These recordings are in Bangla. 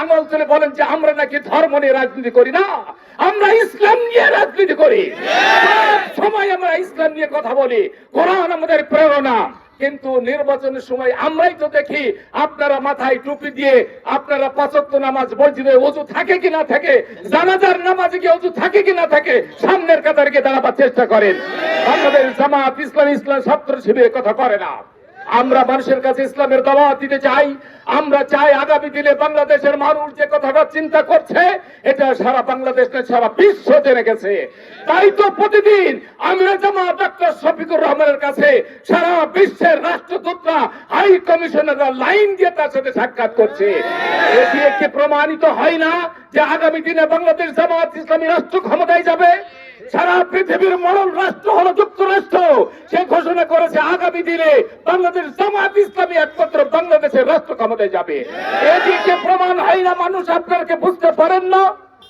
আঙুল তুলে বলেন যে আমরা নাকি ধর্ম নিয়ে রাজনীতি করি না, আমরা ইসলাম নিয়ে রাজনীতি করি। সময় আমরা ইসলাম নিয়ে কথা বলি, কোরআন আমাদের প্রেরণা। কিন্তু নির্বাচনের সময় আমরাই তো দেখি আপনারা মাথায় টুপি দিয়ে আপনারা পাঁচক্ত নামাজ মসজিদে অজু থাকে কি না থাকে, জানাজার নামাজে কি অজু থাকে কি না থাকে, সামনের কাতারে গিয়ে দাঁড়াবার চেষ্টা করেন। আমাদের জামাত ইসলাম ইসলাম ছাত্র শিবিরের কথা করে না। আমরা মানুষের কাছে ইসলামের দাওয়াত দিতে চাই, আমরা চাই আগামী দিনে বাংলাদেশের মানুষ যে কথাটা চিন্তা করছে, এটা সারা বাংলাদেশ সারা বিশ্ব জেনে গেছে। তাই তো প্রতিদিন আমরা জামা ডক্টর শফিকুর রহমানের কাছে সারা বিশ্বের রাষ্ট্রদূতরা, হাই কমিশনাররা লাইন দিয়ে তার সাথে সাক্ষাৎ করছে। এটি একটি প্রমাণিত হয় না যে আগামী দিনে বাংলাদেশ জামাত ইসলামী রাষ্ট্র ক্ষমতায় যাবে। সারা পৃথিবীর মরণ রাষ্ট্র হলো যুক্তরাষ্ট্র, সে ঘোষণা করেছে আগামী দিনে বাংলাদেশ জামাত ইসলামী একমাত্র বাংলাদেশের রাষ্ট্র ক্ষমতায় যাবে। এদিকে প্রমাণ হয় না মানুষ আপনাকে বুঝতে পারেন না।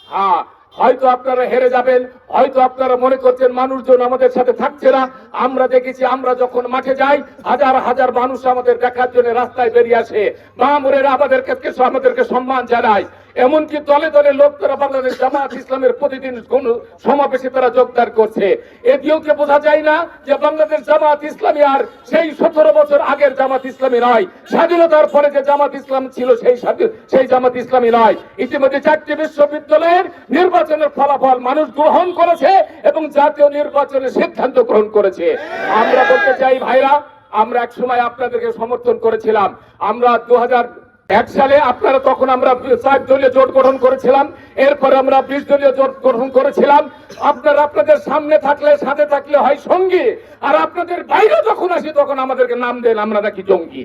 হ্যাঁ হয়তো আপনারা হেরে যাবেন হয়তো আপনারা মনে করছেন মানুষজন আমাদের সাথে থাকছে না। আমরা দেখেছি আমরা যখন মাঠে যাই হাজার হাজার মানুষ আমাদের দেখার জন্য রাস্তায় বেরিয়ে আসে। মামুরেরা আমাদেরকে আমাদেরকে সম্মান জানায়। এমনকি দলে দলে লোক তারা বাংলাদেশ জামাত ইসলামের প্রতিদিন কোন সমাবেশে তারা যোগদান করছে। এটিও কে বোঝা যায় না যে বাংলাদেশ জামাত ইসলামী আর সেই সতেরো বছর আগের জামাত ইসলামী নয়। স্বাধীনতার পরে যে জামাত ইসলাম ছিল সেই সেই জামাত ইসলামী নয়। ইতিমধ্যে চারটি বিশ্ববিদ্যালয়ের নির্বাচনের ফলাফল মানুষ গ্রহণ করেছে এবং জাতীয় নির্বাচনের সিদ্ধান্ত গ্রহণ করেছে। আমরা বলতে চাই, ভাইরা, আমরা এক সময় আপনাদেরকে সমর্থন করেছিলাম। আমরা দু হাজার এক সালে আপনারা তখন আমরা চার দলীয় জোট গঠন করেছিলাম, এরপর আমরা বিশ দলীয় জোট গঠন করেছিলাম। আপনারা আপনাদের সামনে থাকলে, সাথে থাকলে হয় সঙ্গী, আর আপনাদের বাইরে যখন আসি তখন আমাদেরকে নাম দেন, আমরা নাকি জঙ্গি।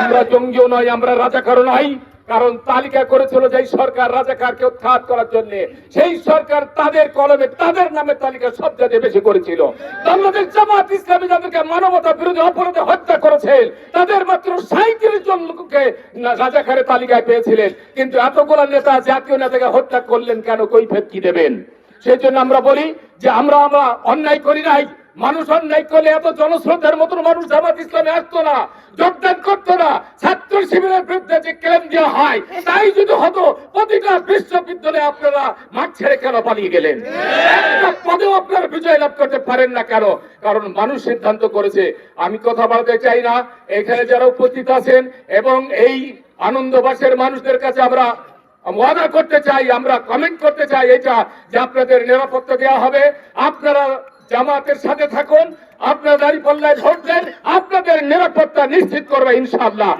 আমরা জঙ্গিও নয় আমরা রাজাকারও নয় কারণ তালিকা করেছিল যেই সরকার রাজাকারকে উৎখাত করার জন্য। সেই সরকার তাদের কলমে, তাদের নামে তালিকা সব জায়গায় বেশি করেছিল। বাংলাদেশ জামাত ইসলামী যাদেরকে মানবতা বিরোধী অপরাধে হত্যা করেছেন তাদের মাত্র সাঁত্রিশ জন লোককে রাজাকারের তালিকায় পেয়েছিলেন। কিন্তু এতগুলো নেতা জাতীয় নেতাকে হত্যা করলেন কেন কৈফেত কি দেবেন? সেই জন্য আমরা বলি যে আমরা আমরা অন্যায় করি নাই। মানুষ অন্যায় করলে এত জনস্রোতের মতন মানুষ জামাত ইসলামে আসতো না, যোগদান করতো না, ছাত্র শিবিরের বিরুদ্ধে যে ক্লেম দেওয়া হয়, তাই যদি হতো, প্রতিটা বিশ্ববিদ্যালয়ে আপনারা মাঠ ছেড়ে কেন পালিয়ে গেলেন? একটা পদেও আপনারা বিজয় লাভ করতে পারেন না কেন? কারণ মানুষ সিদ্ধান্ত করেছে, আমি কথা বলতে চাই না, এখানে যারা উপস্থিত আছেন এবং এই আনন্দবাসের মানুষদের কাছে আমরা ওয়াদা করতে চাই, আমরা কমেন্ট করতে চাই, এটা যে আপনাদের নিরাপত্তা দেওয়া হবে। আপনারা জামাতের সাথে থাকুন আপনার দাঁড়িয়ে ভোট দেন আপনাদের নিরাপত্তা নিশ্চিত করবে ইনশাআল্লাহ।